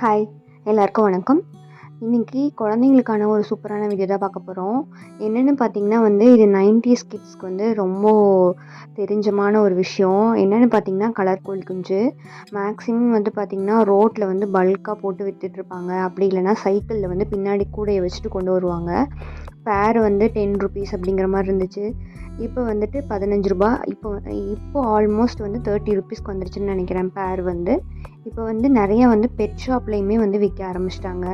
Hi எல்லாருக்கும் வணக்கம். இன்றைக்கி குழந்தைங்களுக்கான ஒரு சூப்பரான வீடியோ தான் பார்க்க போகிறோம் என்னென்னு பார்த்தீங்கன்னா வந்து இது நைன்டிஸ் கிட்ஸ்க்கு வந்து ரொம்ப தெரிஞ்சமான ஒரு விஷயம். என்னென்னு பார்த்தீங்கன்னா கலர் கோழி குஞ்சு. மேக்ஸிமம் வந்து பார்த்திங்கன்னா ரோட்டில் வந்து பல்காக போட்டு விற்றுட்ருப்பாங்க அப்படி இல்லைன்னா சைக்கிளில் வந்து பின்னாடி கூடையை வச்சுட்டு கொண்டு வருவாங்க. பேர் வந்து டென் ருபீஸ் அப்படிங்கிற மாதிரி இருந்துச்சு. இப்போ வந்துட்டு பதினஞ்சு ரூபா இப்போ இப்போ ஆல்மோஸ்ட் வந்து தேர்ட்டி ருபீஸ்க்கு வந்துருச்சுன்னு நினைக்கிறேன் பேர் வந்து. இப்போ வந்து நிறையா வந்து பெட் ஷாப்லேயுமே வந்து விற்க ஆரம்பிச்சிட்டாங்க.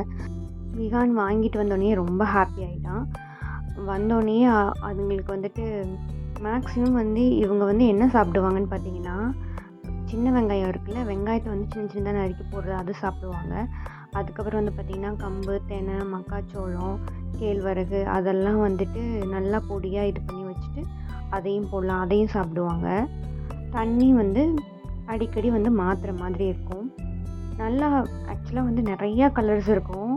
விகான் வாங்கிட்டு வந்தோடனே ரொம்ப ஹாப்பி ஆகிட்டான் வந்தோடனே அதுங்களுக்கு வந்துட்டு மேக்ஸிமம் வந்து இவங்க வந்து என்ன சாப்பிடுவாங்கன்னு பார்த்தீங்கன்னா சின்ன வெங்காயம் இருக்குல்ல வெங்காயத்தை வந்து சின்ன சின்னதாக நறுக்கி போடுறது அது சாப்பிடுவாங்க. அதுக்கப்புறம் வந்து பார்த்திங்கன்னா கம்பு தெனை மக்காச்சோளம் கேழ்வரகு அதெல்லாம் வந்துட்டு நல்லா பொடியாக இது பண்ணி வச்சுட்டு அதையும் போடலாம் அதையும் சாப்பிடுவாங்க. தண்ணி வந்து அடிக்கடி வந்து மாற்றுற மாதிரி இருக்கும். நல்லா ஆக்சுவலாக வந்து நிறையா கலர்ஸ் இருக்கும்.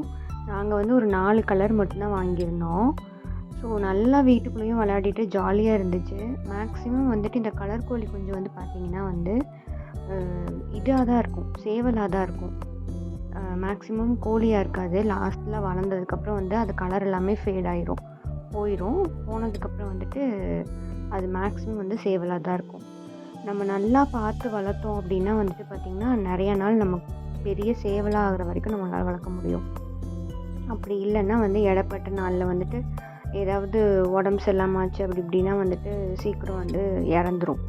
நாங்கள் வந்து ஒரு நாலு கலர் மட்டும்தான் வாங்கியிருந்தோம். ஸோ நல்லா வீட்டுக்குள்ளேயும் விளையாடிட்டு ஜாலியாக இருந்துச்சு. மேக்ஸிமம் வந்துட்டு இந்த கலர் கோழி குஞ்சு வந்து பார்த்திங்கன்னா வந்து இதாக தான் இருக்கும். சேவலாக தான் இருக்கும் மேக்ஸிமம் கோழியாக இருக்காது. லாஸ்ட்டில் வளர்ந்ததுக்கப்புறம் வந்து அது கலர் எல்லாமே ஃபேட் ஆயிரும். போயிடும் போனதுக்கப்புறம் வந்துட்டு அது மேக்ஸிமம் வந்து சேவலாக தான் இருக்கும். நம்ம நல்லா பார்த்து வளர்த்தோம் அப்படின்னா வந்துட்டு பார்த்திங்கன்னா நிறைய நாள் நம்ம பெரிய சேவலாக ஆகிற வரைக்கும் நம்மளால் வளர்க்க முடியும். அப்படி இல்லைன்னா வந்து இடப்பட்ட நாளில் வந்துட்டு ஏதாவது உடம்பு சரியில்லாமாச்சு அப்படி இப்படின்னா வந்துட்டு சீக்கிரம் வந்து இறந்துரும்.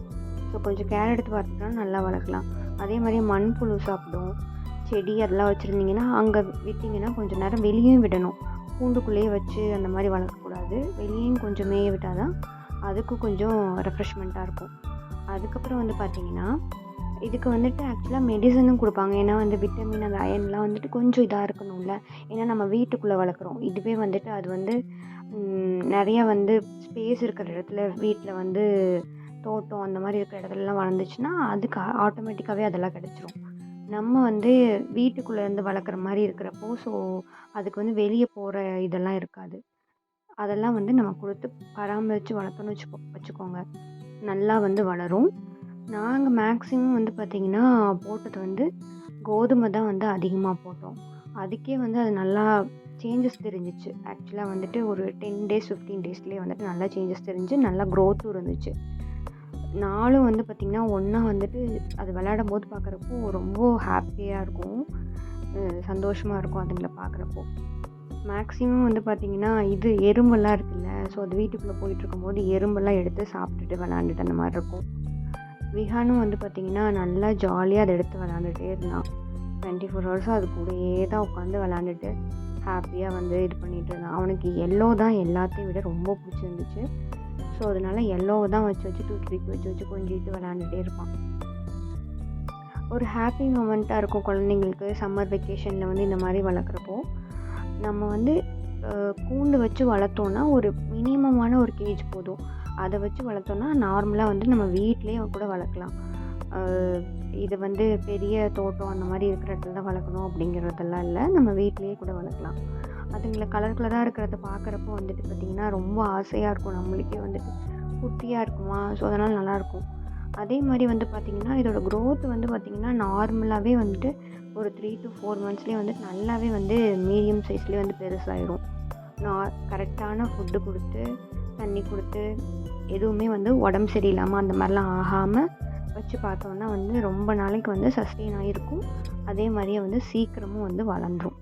ஸோ கொஞ்சம் கேர் எடுத்து பார்த்துட்டா நல்லா வளர்க்கலாம். அதே மாதிரி மண்புழு சாப்பிடும். செடி அதெல்லாம் வச்சுருந்தீங்கன்னா அங்கே விட்டிங்கன்னா கொஞ்சம் நேரம் வெளியும் விடணும். கூண்டுக்குள்ளேயே வச்சு அந்த மாதிரி வளர்க்கக்கூடாது. வெளியும் கொஞ்சம் மேய விட்டால் தான் அதுக்கும் கொஞ்சம் ரெஃப்ரெஷ்மெண்ட்டாக இருக்கும். அதுக்கப்புறம் வந்து பார்த்தீங்கன்னா இதுக்கு வந்துட்டு ஆக்சுவலாக மெடிசனும் கொடுப்பாங்க. ஏன்னா வந்து விட்டமின் அந்த அயன்லாம் வந்துட்டு கொஞ்சம் இதாக இருக்கணும்ல. ஏன்னா நம்ம வீட்டுக்குள்ளே வளர்க்குறோம். இதுவே வந்துட்டு அது வந்து நிறைய வந்து ஸ்பேஸ் இருக்கிற இடத்துல வீட்டில் வந்து தோட்டம் அந்த மாதிரி இருக்கிற இடத்துலலாம் வளர்ந்துச்சுன்னா அதுக்கு ஆட்டோமேட்டிக்காகவே அதெல்லாம் கிடச்சிரும். நம்ம வந்து வீட்டுக்குள்ளேருந்து வளர்க்குற மாதிரி இருக்கிறப்போ ஸோ அதுக்கு வந்து வெளியே போகிற இதெல்லாம் இருக்காது. அதெல்லாம் வந்து நம்ம கொடுத்து பராமரித்து வளர்த்தோன்னு வச்சுக்கோ வச்சுக்கோங்க. நல்லா வந்து வளரும். நாங்கள் மேக்ஸிமம் வந்து பார்த்திங்கன்னா போட்டது வந்து கோதுமை தான் வந்து அதிகமாக போட்டோம். அதுக்கே வந்து அது நல்லா சேஞ்சஸ் தெரிஞ்சிச்சு. ஆக்சுவலாக வந்துட்டு ஒரு டென் டேஸ் ஃபிஃப்டீன் டேஸ்லேயே வந்துட்டு நல்லா சேஞ்சஸ் தெரிஞ்சு நல்லா க்ரோத்தும் இருந்துச்சு. நாளும் வந்து பார்த்திங்கன்னா ஒன்றா வந்துட்டு அது விளையாடும் போது பார்க்குறப்போ ரொம்ப ஹாப்பியாக இருக்கும். சந்தோஷமாக இருக்கும் அதுங்களை பார்க்குறப்போ மேக்ஸிமம் வந்து பார்த்திங்கன்னா இது எறும்பெல்லாம் இருக்குல்ல ஸோ அது வீட்டுக்குள்ளே போயிட்டு இருக்கும்போது எறும்பெல்லாம் எடுத்து சாப்பிட்டுட்டு விளாண்டுட்டு அந்த மாதிரி இருக்கும். விஹானும் வந்து பார்த்திங்கன்னா நல்லா ஜாலியாக அதை எடுத்து விளாண்டுட்டே இருந்தான். டுவெண்ட்டி ஃபோர் ஹவர்ஸும் அது கூடயே தான் உட்காந்து விளாண்டுட்டு ஹாப்பியாக வந்து இது பண்ணிகிட்டு இருந்தான். அவனுக்கு எல்லோ தான் எல்லாத்தையும் விட ரொம்ப பிடிச்சிருந்துச்சு. ஸோ அதனால எல்லோவை தான் வச்சு வச்சு தூக்கி தூக்கி வச்சு வச்சு கொஞ்சிட்டு விளாண்டுட்டே இருப்பான். ஒரு ஹாப்பி மூமெண்ட்டாக இருக்கும் குழந்தைங்களுக்கு சம்மர் வெக்கேஷனில் வந்து இந்த மாதிரி வளர்க்குறப்போ. நம்ம வந்து கூண்டு வச்சு வளர்த்தோன்னா ஒரு மினிமமான ஒரு கேஜ் போதும். அதை வச்சு வளர்த்தோன்னா நார்மலாக வந்து நம்ம வீட்டிலேயே கூட வளர்க்கலாம். இது வந்து பெரிய தோட்டம் அந்த மாதிரி இருக்கிற இடத்துல தான் வளர்க்கணும் அப்படிங்கிறதெல்லாம் இல்லை. நம்ம வீட்லேயே கூட வளர்க்கலாம். அதுங்களை கலர் கலராக இருக்கிறத பார்க்குறப்போ வந்துட்டு பார்த்திங்கன்னா ரொம்ப ஆசையாக இருக்கும். நம்மளுக்கே வந்துட்டு குட்டியாக இருக்குமா? ஸோ அதனால் நல்லாயிருக்கும் அதே மாதிரி வந்து பார்த்திங்கன்னா இதோட க்ரோத் வந்து பார்த்திங்கன்னா நார்மலாகவே வந்துட்டு ஒரு த்ரீ டு ஃபோர் மந்த்ஸ்லேயே வந்து நல்லாவே வந்து மீடியம் சைஸ்லேயே வந்து பெருசாயிடும் நான் கரெக்டான ஃபுட்டு கொடுத்து தண்ணி கொடுத்து எதுவுமே வந்து உடம்பு சரியில்லாமல் அந்த மாதிரிலாம் ஆகாமல் வச்சு பார்த்தோன்னா வந்து ரொம்ப நாளைக்கு வந்து சஸ்டெயின் ஆகிருக்கும் அதே மாதிரியே வந்து சீக்கிரமும் வந்து வளர்ந்துரும்.